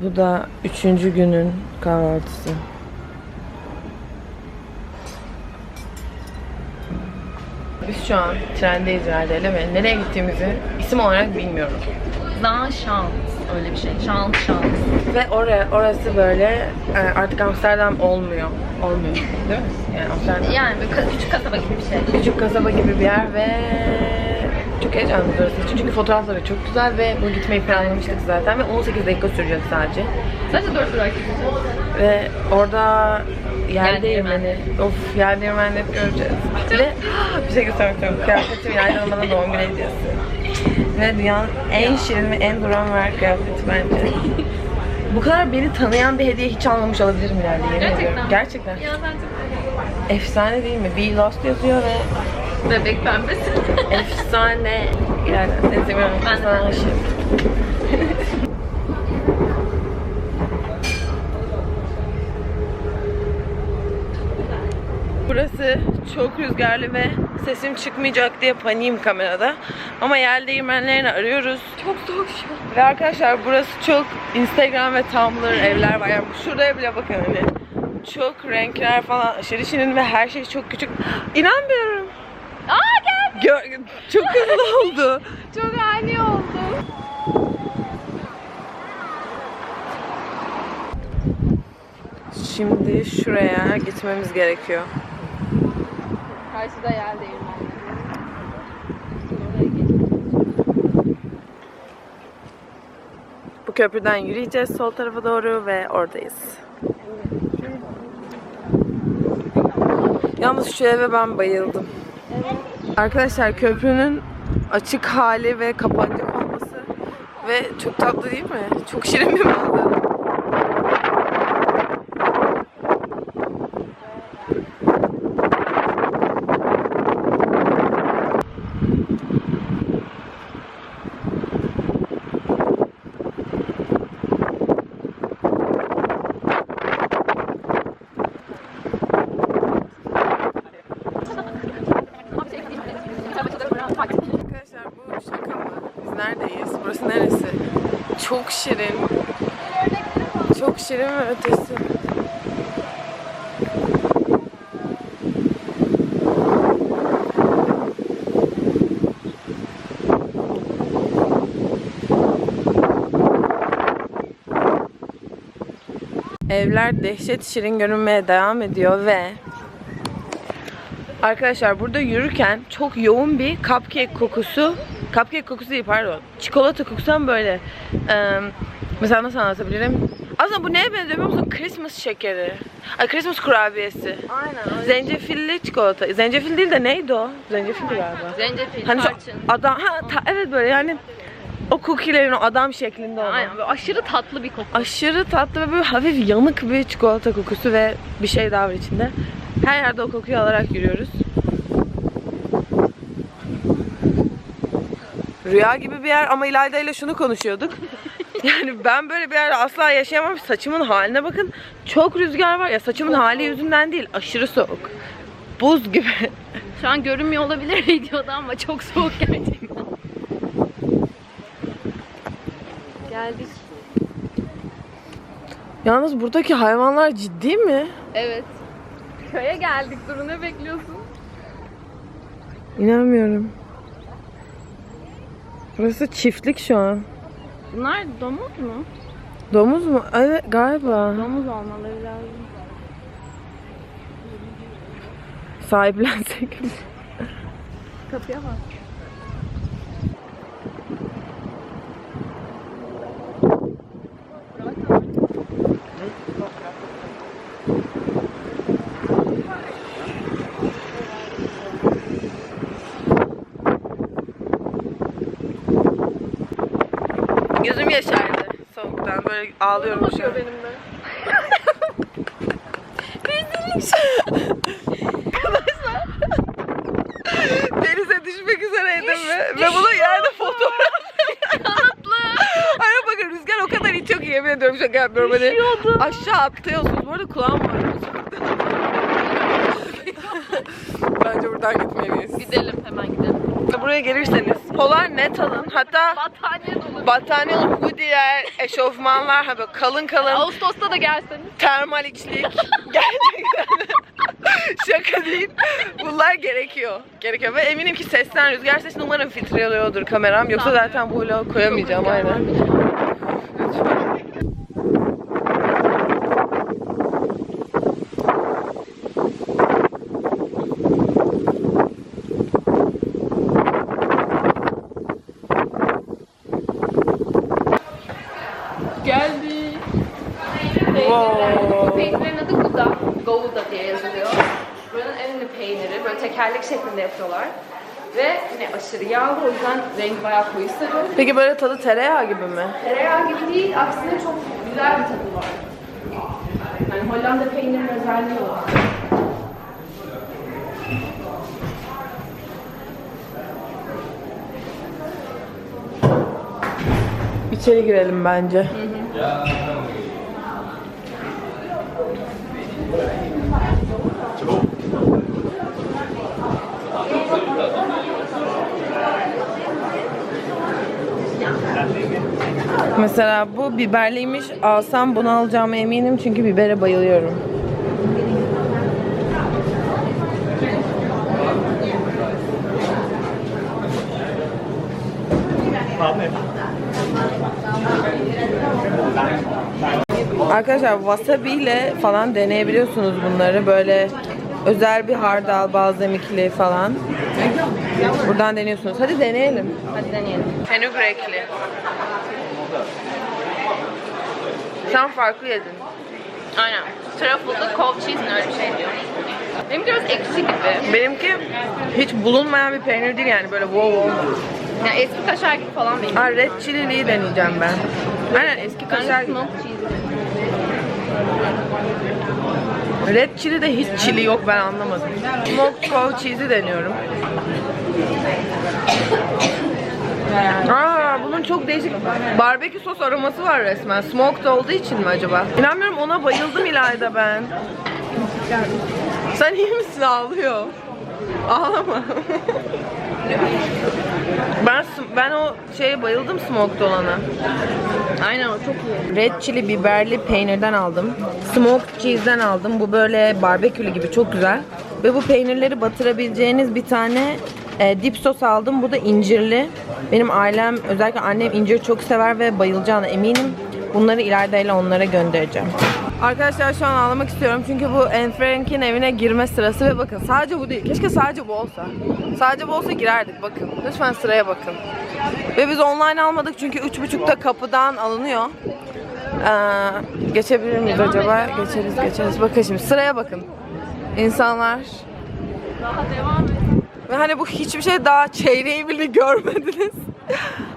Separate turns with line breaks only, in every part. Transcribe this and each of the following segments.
Bu da üçüncü günün kahvaltısı. Biz şu an trendeyiz herhalde ve nereye gittiğimizi isim olarak bilmiyorum.
Daha şans. Öyle bir şey. Şans şans.
Ve oraya, orası böyle e, artık Amsterdam olmuyor. Olmuyor. Değil mi? Yani Amsterdam.
Yani ka- küçük kasaba gibi bir şey.
Küçük kasaba gibi bir yer ve çok heyecanlıyız orası için. Çünkü fotoğrafları çok güzel ve bu gitmeyi planlamıştık zaten ve 18 dakika sürecek sadece.
Sadece 4 durak
Ve orada yer değirmeni, of yer değirmenini hep göreceğiz. Ve bir şey göstermek istiyorum. Kıyafetim Yayla'nın bana doğum günü hediyesi. Ve dünyanın en şirin ve en duran ver kıyafeti bence. Bu kadar beni tanıyan bir hediye hiç almamış olabilirim yani. yemin
Gerçekten
ediyorum. Gerçekten.
Ya ben çok
Efsane değil mi? Be Lost yazıyor ve
Bebek pembesi.
efsane. Yani seni seviyorum.
Ben de.
Aşığım. Burası çok rüzgarlı ve sesim çıkmayacak diye paniğim kamerada. Ama yer değirmenlerini arıyoruz. Çok soğuk şu an. Ve arkadaşlar burası çok Instagram ve Tumblr evler var. Yani şuraya bile bakın hani. Çok renkler falan aşırı şirin ve her şey çok küçük. İnanmıyorum.
Aa geldi.
Gö- çok hızlı oldu.
Çok ani oldu.
Şimdi şuraya gitmemiz gerekiyor.
Karşıda yer değirmeni.
Bu köprüden yürüyeceğiz sol tarafa doğru ve oradayız. Yalnız şu eve ben bayıldım. Arkadaşlar köprünün açık hali ve kapanacak olması ve çok tatlı değil mi? Çok şirin bir manzara. Arkadaşlar bu şaka mı? Biz neredeyiz? Burası neresi? Çok şirin. Çok şirin ve ötesi. Evler dehşet şirin görünmeye devam ediyor ve Arkadaşlar burada yürürken çok yoğun bir cupcake kokusu Cupcake kokusu değil pardon Çikolata kokusu ama böyle eee, Mesela nasıl anlatabilirim Aslında bu neye benziyor biliyor musun? Christmas şekeri Ay Christmas kurabiyesi
Aynen.
Zencefilli çikolata Zencefil değil de neydi o? Zencefildi galiba
Zencefil,
Hani şu
tarçın.
adam ha, ta- evet böyle yani o cookie'lerin o adam şeklinde olan.
Aynen böyle aşırı tatlı bir koku.
Aşırı tatlı ve böyle hafif yanık bir çikolata kokusu ve bir şey daha var içinde. Her yerde o kokuyu alarak yürüyoruz. Rüya gibi bir yer ama İlayda ile şunu konuşuyorduk. Yani ben böyle bir yerde asla yaşayamam. Saçımın haline bakın. Çok rüzgar var. Ya saçımın hali yüzünden değil. Aşırı soğuk. Buz gibi.
Şu an görünmüyor olabilir videoda ama çok soğuk gerçekten. Geldik.
Yalnız buradaki hayvanlar ciddi mi?
Evet. Köye geldik. Duru ne bekliyorsun?
İnanmıyorum. Burası çiftlik şu an.
Bunlar domuz mu?
Domuz mu? Evet galiba.
Domuz olmaları lazım.
Sahiplensek.
Kapıya bak.
Böyle ağlıyorum şu an.
benimle.
Denize düşmek üzereydim ve, ve bunu yerde fotoğraf.
Kanatlı.
Ay bakın rüzgar o kadar iyi çok iyi yemin ediyorum şaka yapmıyorum. Hani
Düşüyordum.
aşağı atlıyorsunuz. Bu arada kulağım var. Bence buradan gitmeliyiz.
Gidelim hemen gidelim.
Buraya gelirseniz polar net alın. Hatta
Battaniye dolu.
battaniye alıp hoodie'ler, eşofmanlar, ha böyle kalın kalın
Ağustos'ta da gelseniz.
termal içlik. Gerçekten. Şaka değil. Bunlar gerekiyor. Gerekiyor ve eminim ki sesten rüzgar sesi umarım filtre alıyordur kameram. Yoksa zaten bu vlogu koyamayacağım aynen.
Şeklinde yapıyorlar. Ve hani aşırı yağlı o yüzden rengi bayağı koyu sarı.
Peki böyle tadı tereyağı gibi mi?
Tereyağı gibi değil, aksine çok güzel bir tadı var. Yani Hollanda peynirinin özelliği o.
İçeri girelim bence. Mesela bu biberliymiş. Alsam bunu alacağıma eminim çünkü bibere bayılıyorum. Arkadaşlar wasabi ile falan deneyebiliyorsunuz bunları. Böyle özel bir hardal, balzamikli falan. Buradan deniyorsunuz. Hadi deneyelim.
Hadi deneyelim.
Fenugrekli. Sen farklı yedin.
Aynen. Truffle'lı cove cheese öyle bir şey diyor. Benim biraz ekşi gibi.
Benimki hiç bulunmayan bir peynir değil yani böyle wow wow.
Yani eski kaşar gibi falan benim.
Ha, red chili'liyi deneyeceğim ben. Aynen eski kaşar gibi. Red chili de hiç chili yok ben anlamadım. Smoked cow cheese'i deniyorum. Aa, bunun değişik barbekü sos aroması var resmen. Smoked olduğu için mi acaba? İnanmıyorum ona bayıldım İlayda ben. Sen iyi misin? Ağlıyor. Ağlama. ben ben o şeye bayıldım smoked olana.
Aynen o çok iyi.
Red chili biberli peynirden aldım. Smoked cheese'den aldım. Bu böyle barbekülü gibi çok güzel. Ve bu peynirleri batırabileceğiniz bir tane e, dip sos aldım. Bu da incirli. Benim ailem özellikle annem incir çok sever ve bayılacağına eminim. Bunları ile onlara göndereceğim. Arkadaşlar şu an ağlamak istiyorum çünkü bu Anne Frank'in evine girme sırası ve bakın sadece bu değil. Keşke sadece bu olsa. Sadece bu olsa girerdik bakın. Lütfen sıraya bakın. Ve biz online almadık çünkü 3.30'da kapıdan alınıyor. Ee, geçebilir miyiz acaba? Geçeriz geçeriz. Bakın şimdi sıraya bakın. İnsanlar
Daha devam et.
Ve hani bu hiçbir şey daha çeyreği bile görmediniz.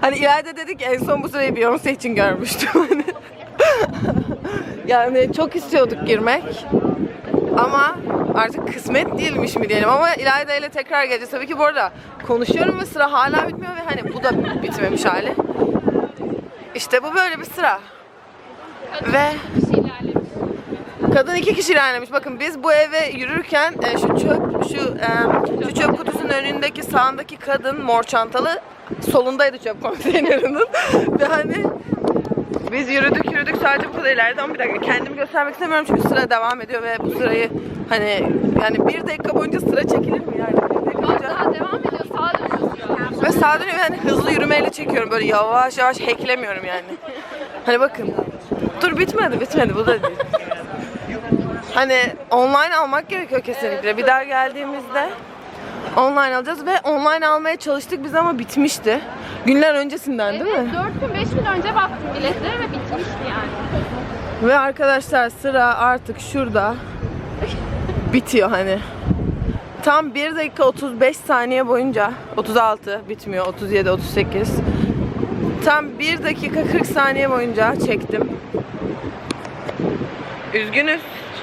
hani ileride dedik en son bu sırayı Beyoncé için görmüştüm hani. yani çok istiyorduk girmek. Ama artık kısmet değilmiş mi diyelim ama İlayda ile tekrar geleceğiz. Tabii ki bu arada konuşuyorum ve sıra hala bitmiyor ve hani bu da bitmemiş hali. İşte bu böyle bir sıra. Ve. Kadın iki kişi ilerlemiş. Bakın biz bu eve yürürken e, şu çöp şu e, şu çöp kutusunun önündeki sağındaki kadın mor çantalı solundaydı çöp konteynerinin ve hani biz yürüdük yürüdük sadece bu kadar ileride ama bir dakika kendimi göstermek istemiyorum çünkü sıra devam ediyor ve bu sırayı hani yani bir dakika boyunca sıra çekilir mi yani? Bir dakika
Bak
boyunca-
daha devam ediyor. Sağa dönüyor sıra.
ve sadece yani hızlı yürümeyle çekiyorum böyle yavaş yavaş hacklemiyorum yani. Hani bakın. Dur bitmedi bitmedi bu da değil. Hani online almak gerekiyor kesinlikle. Bir daha geldiğimizde online alacağız ve online almaya çalıştık biz ama bitmişti. Günler öncesinden değil mi?
4 gün 5 gün önce baktım biletlere ve bitmişti yani.
Ve arkadaşlar sıra artık şurada bitiyor hani. Tam 1 dakika 35 saniye boyunca 36 bitmiyor 37 38 Tam 1 dakika 40 saniye boyunca çektim. Üzgünüz.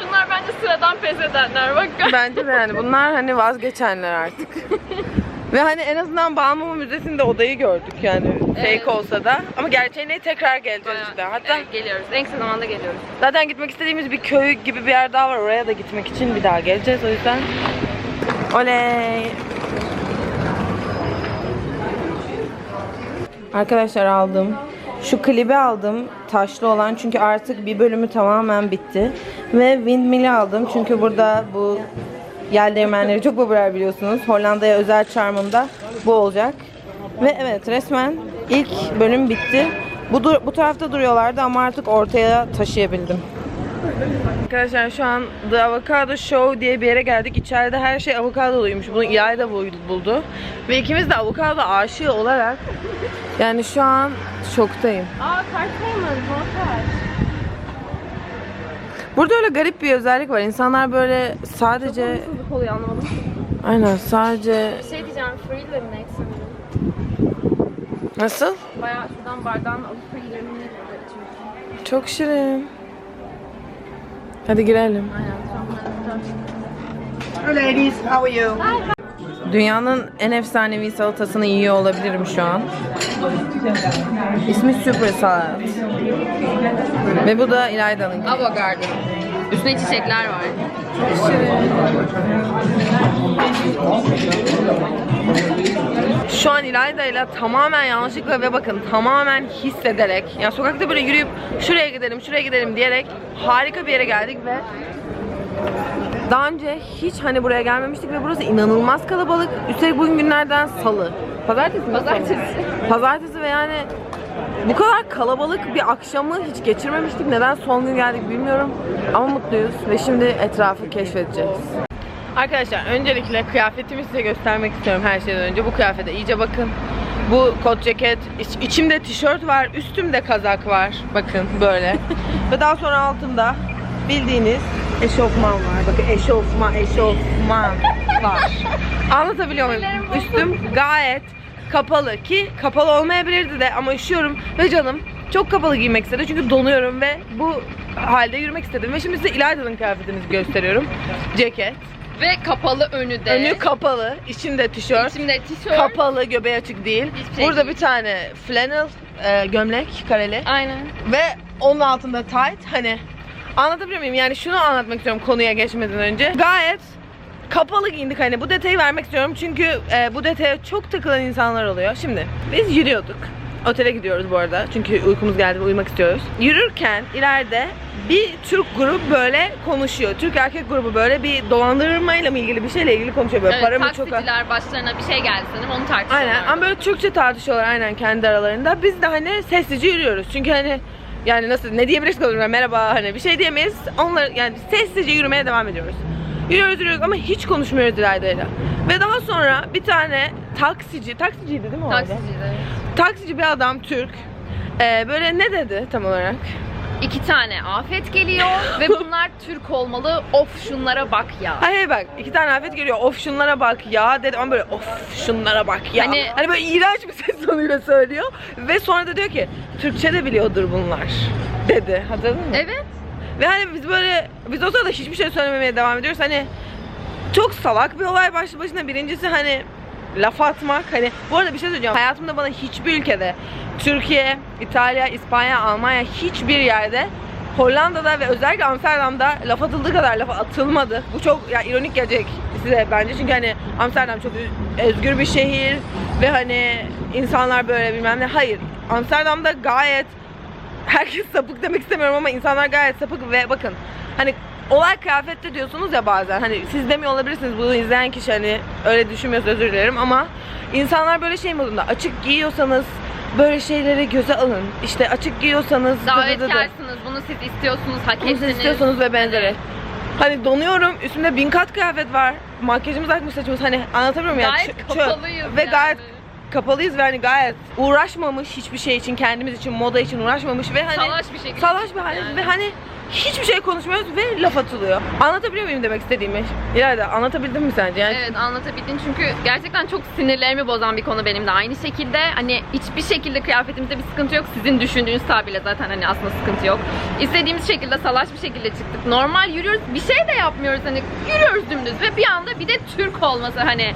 Şunlar bence sıradan pes edenler bak.
Bence de yani bunlar hani vazgeçenler artık. Ve hani en azından Balmumu Müzesi'nde odayı gördük yani
Evet.
fake olsa da. Ama gerçeğine tekrar geleceğiz işte. Hatta
Evet, geliyoruz. En kısa zamanda geliyoruz.
Zaten gitmek istediğimiz bir köy gibi bir yer daha var. Oraya da gitmek için bir daha geleceğiz. O yüzden oley. Arkadaşlar aldım. Şu klibi aldım. Taşlı olan çünkü artık bir bölümü tamamen bitti. Ve Windmill'i aldım. Çünkü burada bu yel değirmenleri çok popüler biliyorsunuz. Hollanda'ya özel çarmımda bu olacak. Ve evet resmen ilk bölüm bitti. Bu, bu tarafta duruyorlardı ama artık ortaya taşıyabildim. Arkadaşlar şu an The Avocado Show diye bir yere geldik. İçeride her şey avokadoluymuş. Bunu İlay da bul- buldu. Ve ikimiz de avokado aşığı olarak yani şu an şoktayım.
Aa kart payment,
Burada öyle garip bir özellik var. İnsanlar böyle sadece
Hızlı oluyor anlamadım.
aynen sadece
Bir şey diyeceğim, free lemonade sanırım.
nasıl?
Bayağı şuradan bardağını alıp free lemonade içiyorsun.
Çok şirin. Hadi girelim.
Aynen,
Hello ladies, how are you?
Dünyanın en efsanevi salatasını yiyor olabilirim şu an. İsmi Super Salat. Ve bu da İlayda'nın.
Ava Garden. Üstüne çiçekler var.
Şu an İlayda ile tamamen yanlışlıkla ve bakın tamamen hissederek yani sokakta böyle yürüyüp şuraya gidelim şuraya gidelim diyerek harika bir yere geldik ve daha önce hiç hani buraya gelmemiştik ve burası inanılmaz kalabalık. Üstelik bugün günlerden salı. Pazartesi mi?
Pazartesi.
Pazartesi ve yani bu kadar kalabalık bir akşamı hiç geçirmemiştik. Neden son gün geldik bilmiyorum. Ama mutluyuz ve şimdi etrafı keşfedeceğiz. Arkadaşlar öncelikle kıyafetimi size göstermek istiyorum her şeyden önce. Bu kıyafete iyice bakın. Bu kot ceket, iç- içimde tişört var, üstümde kazak var. Bakın böyle. Ve daha sonra altımda bildiğiniz eşofman var. Bakın eşofman, eşofman var. Anlatabiliyor muyum? Üstüm gayet kapalı ki kapalı olmayabilirdi de ama üşüyorum ve canım çok kapalı giymek istedi çünkü donuyorum ve bu halde yürümek istedim ve şimdi size İlayda'nın kıyafetini gösteriyorum. Ceket.
Ve kapalı önü de.
Önü kapalı, içinde tişört.
İçimde tişört.
Kapalı, göbeği açık değil.
Hiçbir şey
Burada
değil.
bir tane flannel e, gömlek kareli
Aynen.
ve onun altında tight. Hani anlatabiliyor muyum? Yani şunu anlatmak istiyorum konuya geçmeden önce. Gayet kapalı giyindik hani bu detayı vermek istiyorum çünkü e, bu detaya çok takılan insanlar oluyor. Şimdi biz yürüyorduk. Otele gidiyoruz bu arada çünkü uykumuz geldi ve uyumak istiyoruz. Yürürken ileride bir Türk grubu böyle konuşuyor. Türk erkek grubu böyle bir dolandırmayla mı ilgili bir şeyle ilgili konuşuyor böyle
Evet,
para mı çok
taksiciler başlarına bir şey geldi sanırım onu tartışıyorlar.
Aynen ama böyle Türkçe tartışıyorlar aynen kendi aralarında. Biz de hani sessizce yürüyoruz. Çünkü hani yani nasıl ne diyebiliriz zaman? merhaba hani bir şey diyemeyiz. Onlar yani sessizce yürümeye devam ediyoruz. Yürüyoruz yürüyoruz ama hiç konuşmuyoruz İlayda'yla. Ve daha sonra bir tane taksici, taksiciydi değil mi o arada?
Taksiciler.
Taksici bir adam Türk. Ee, böyle ne dedi tam olarak?
İki tane afet geliyor ve bunlar Türk olmalı. Of şunlara bak ya.
Hayır bak iki tane afet geliyor. Of şunlara bak ya dedi ama böyle of şunlara bak ya. Hani,
Hani-
böyle iğrenç bir ses tonuyla söylüyor. Ve sonra da diyor ki Türkçe de biliyordur bunlar dedi. Hatırladın mı?
Evet.
Ve hani biz böyle biz o sırada hiçbir şey söylememeye devam ediyoruz. Hani çok salak bir olay başlı başına. Birincisi hani laf atmak. Hani bu arada bir şey söyleyeceğim. Hayatımda bana hiçbir ülkede Türkiye, İtalya, İspanya, Almanya hiçbir yerde Hollanda'da ve özellikle Amsterdam'da laf atıldığı kadar laf atılmadı. Bu çok ya ironik gelecek size bence. Çünkü hani Amsterdam çok özgür bir şehir ve hani insanlar böyle bilmem ne. Hayır. Amsterdam'da gayet herkes sapık demek istemiyorum ama insanlar gayet sapık ve bakın hani olay kıyafette diyorsunuz ya bazen hani siz demiyor olabilirsiniz bunu izleyen kişi hani öyle düşünmüyorsa özür dilerim ama insanlar böyle şey modunda açık giyiyorsanız böyle şeyleri göze alın işte açık giyiyorsanız.
Davetkarsınız. Bunu siz istiyorsunuz. Hak
Bunu siz
ettiniz.
istiyorsunuz ve benzeri. Hani donuyorum, üstümde bin kat kıyafet var. Makyajımız akmış saçımız hani anlatabiliyor muyum?
Gayet kapalıyız
Ve
yani.
gayet kapalıyız ve hani gayet uğraşmamış hiçbir şey için, kendimiz için, moda için uğraşmamış ve hani
Salaş bir şekilde.
salaş bir halde
Yani.
ve hani hiçbir şey konuşmuyoruz ve laf atılıyor. Anlatabiliyor muyum demek istediğimi? İlayda anlatabildim mi sence? Yani
Evet anlatabildin çünkü gerçekten çok sinirlerimi bozan bir konu benim de aynı şekilde hani hiçbir şekilde kıyafetimizde bir sıkıntı yok sizin düşündüğünüz tabiyle zaten hani aslında sıkıntı yok istediğimiz şekilde salaş bir şekilde çıktık normal yürüyoruz bir şey de yapmıyoruz hani yürüyoruz dümdüz ve bir anda bir de Türk olması hani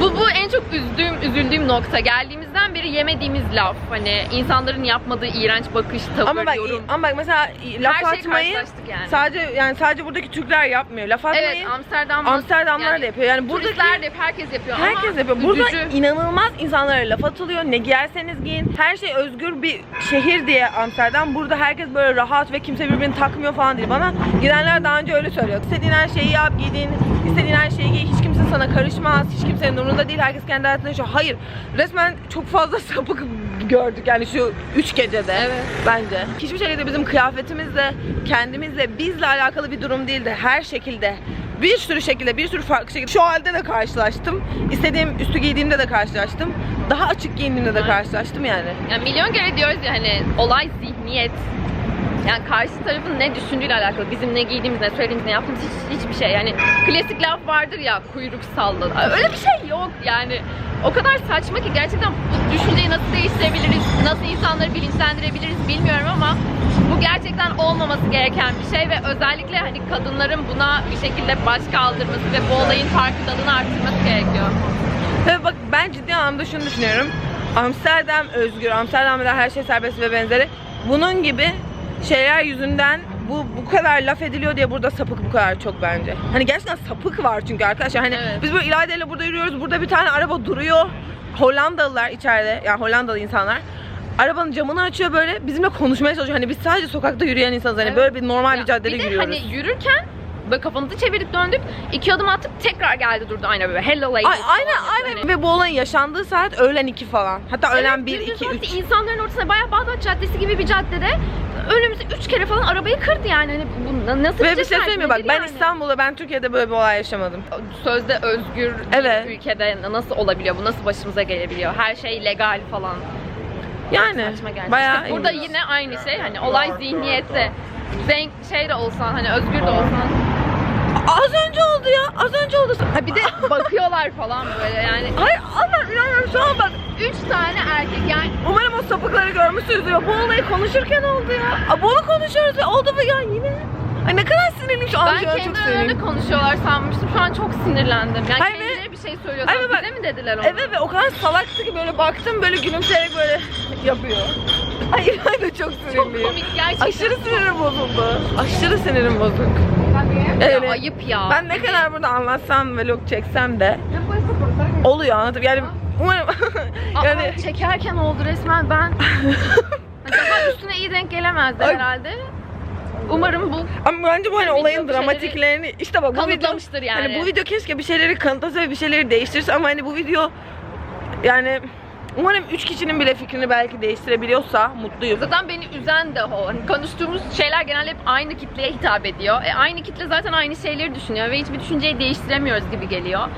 bu bu en çok üzdüğüm üzüldüğüm nokta geldiğimizden beri yemediğimiz laf hani insanların yapmadığı iğrenç bakış tavır
ama bak,
yorum
ama bak mesela laf
Her
atmayı
karşılaştık yani.
sadece yani sadece buradaki Türkler yapmıyor. Laf atmayı
Evet Amsterdam
Amsterdamlar da yapıyor. Yani buradaki
de herkes yapıyor
Herkes
ama
yapıyor. Burada
üzücü.
inanılmaz insanlara laf atılıyor. Ne giyerseniz giyin. Her şey özgür bir şehir diye Amsterdam. Burada herkes böyle rahat ve kimse birbirini takmıyor falan değil. Bana gidenler daha önce öyle söylüyor. İstediğin her şeyi yap, giydin. istediğin her şeyi giy. Hiç kimse sana karışmaz. Hiç kimsenin umurunda değil. Herkes kendi hayatında yaşıyor. Hayır. Resmen çok fazla sapık gördük yani şu üç gecede.
Evet.
Bence. Hiçbir şekilde bizim kıyafetimizle, kendimizle, bizle alakalı bir durum değildi. Her şekilde bir sürü şekilde, bir sürü farklı şekilde. Şu halde de karşılaştım. İstediğim üstü giydiğimde de karşılaştım. Daha açık giyindiğimde de karşılaştım yani.
Yani milyon kere diyoruz ya hani olay zihniyet. Yani karşı tarafın ne düşündüğüyle alakalı. Bizim ne giydiğimiz, ne söylediğimiz, ne yaptığımız hiç, hiçbir şey. Yani klasik laf vardır ya kuyruk salladı. Öyle bir şey yok yani. O kadar saçma ki gerçekten bu düşünceyi nasıl değiştirebiliriz, nasıl insanları bilinçlendirebiliriz bilmiyorum ama bu gerçekten olmaması gereken bir şey ve özellikle hani kadınların buna bir şekilde baş kaldırması ve bu olayın farkındalığını arttırması gerekiyor.
Ve bak ben ciddi anlamda şunu düşünüyorum. Amsterdam özgür, Amsterdam'da her şey serbest ve benzeri. Bunun gibi şeyler yüzünden bu bu kadar laf ediliyor diye burada sapık bu kadar çok bence. Hani gerçekten sapık var çünkü arkadaşlar. Hani
Evet.
biz böyle iradeyle burada yürüyoruz. Burada bir tane araba duruyor. Hollandalılar içeride, yani Hollandalı insanlar. Arabanın camını açıyor böyle bizimle konuşmaya çalışıyor. Hani biz sadece sokakta yürüyen insanız. Hani
Evet.
böyle bir normal bir
Ya
caddede
bir de
yürüyoruz.
hani yürürken böyle kafamızı çevirip döndük. iki adım attık tekrar geldi durdu aynen böyle. Hello ladies.
Ay, aynen aynen
Hani-
ve bu olayın yaşandığı saat öğlen 2 falan. Hatta öğlen
Evet,
1,
düz düz
2,
saatte
3.
insanların ortasına bayağı Bağdat Caddesi gibi bir caddede önümüzü üç kere falan arabayı kırdı yani. Hani bu na- nasıl
Ve bir şey söyleyeyim mi? Bak
nedir
ben
yani?
İstanbul'da, ben Türkiye'de böyle bir olay yaşamadım.
Sözde özgür
Evet.
bir ülkede nasıl olabiliyor? Bu nasıl başımıza gelebiliyor? Her şey legal falan.
Yani bayağı
İşte burada yine aynı şey hani olay zihniyette. Zenk şey de olsan hani özgür de olsan.
Az önce oldu ya. Az önce oldu.
Ha bir de bakıyorlar falan böyle yani.
Ay Allah inanmıyorum şu an bak.
Üç tane erkek yani
Umarım o sapıkları görmüşsünüzdür. ya. Bu olayı konuşurken oldu ya. Aa, bunu konuşuyoruz ve oldu ve ya yine. Ay ne kadar sinirliyim şu an.
ben kendi
çok
aralarında
sinirliyim.
konuşuyorlar sanmıştım. Şu an çok sinirlendim. Yani
Hayır ve-
kendileri bir şey söylüyor.
Hayır ve
Bize mi dediler onu?
Evet ve o kadar salaktı ki böyle baktım böyle gülümseyerek böyle yapıyor. Ay ben de çok
Çok
sinirliyim.
komik gerçekten.
Aşırı sinirim bozuldu. Aşırı sinirim bozuk.
Ya, ayıp ya.
Ben ne kadar burada anlatsam vlog çeksem de oluyor anlatıp yani umarım
Aa,
yani
çekerken oldu resmen ben. Daha üstüne iyi denk gelemezdi
Ay.
herhalde. Umarım bu
ama bence bu hani olayın
bir şeyleri
dramatiklerini işte bak bu video
kanıtlamıştır yani.
hani bu video keşke bir şeyleri kanıtlasa ve bir şeyleri değiştirse ama hani bu video yani umarım 3 kişinin bile fikrini belki değiştirebiliyorsa mutluyum.
Zaten beni üzen de o. Hani konuştuğumuz şeyler genelde hep aynı kitleye hitap ediyor. E, aynı kitle zaten aynı şeyleri düşünüyor ve hiçbir düşünceyi değiştiremiyoruz gibi geliyor.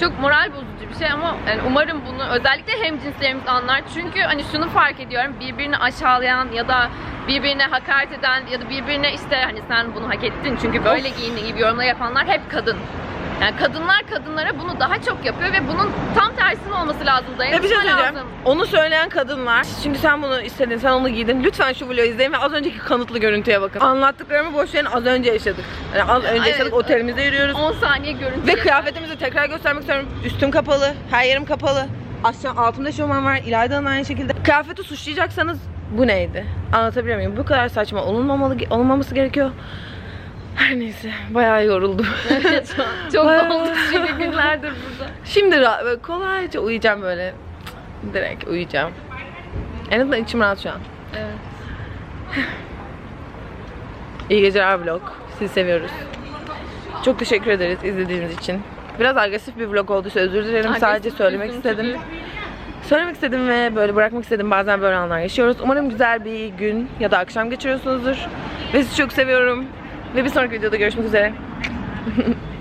Çok moral bozucu bir şey ama yani umarım bunu özellikle hem cinslerimiz anlar. Çünkü hani şunu fark ediyorum. Birbirini aşağılayan ya da birbirine hakaret eden ya da birbirine işte hani sen bunu hak ettin çünkü böyle giyindin gibi yorumlar yapanlar hep kadın. Yani kadınlar kadınlara bunu daha çok yapıyor ve bunun tam tersinin olması lazım.
Ve bir şey
Dayanışma
söyleyeceğim.
lazım.
Onu söyleyen kadınlar. Şimdi sen bunu istedin, sen onu giydin. Lütfen şu vlogu izleyin ve az önceki kanıtlı görüntüye bakın. Anlattıklarımı boş verin az önce yaşadık. Yani az önce
Evet.
yaşadık, otelimizde yürüyoruz.
10 saniye görüntü.
Ve
yeter.
kıyafetimizi tekrar göstermek istiyorum. Üstüm kapalı, her yerim kapalı. Aşağı altımda şoman var, İlayda'nın aynı şekilde. Kıyafeti suçlayacaksanız bu neydi? Anlatabiliyor muyum? Bu kadar saçma olunmamalı, olunmaması gerekiyor. Her neyse, bayağı yoruldum.
Çok- Çok olduk çünkü günlerdir burada.
Şimdi ra- kolayca uyuyacağım böyle. Direkt uyuyacağım. En azından içim rahat şu an.
Evet.
İyi geceler vlog. Sizi seviyoruz. Çok teşekkür ederiz izlediğiniz için. Biraz agresif bir vlog olduysa özür dilerim.
Agresif,
Sadece söylemek istedim. Söylemek istedim ve böyle bırakmak istedim. Bazen böyle anlar yaşıyoruz. Umarım güzel bir gün ya da akşam geçiriyorsunuzdur. Ve sizi çok seviyorum. Ve bir sonraki videoda görüşmek üzere.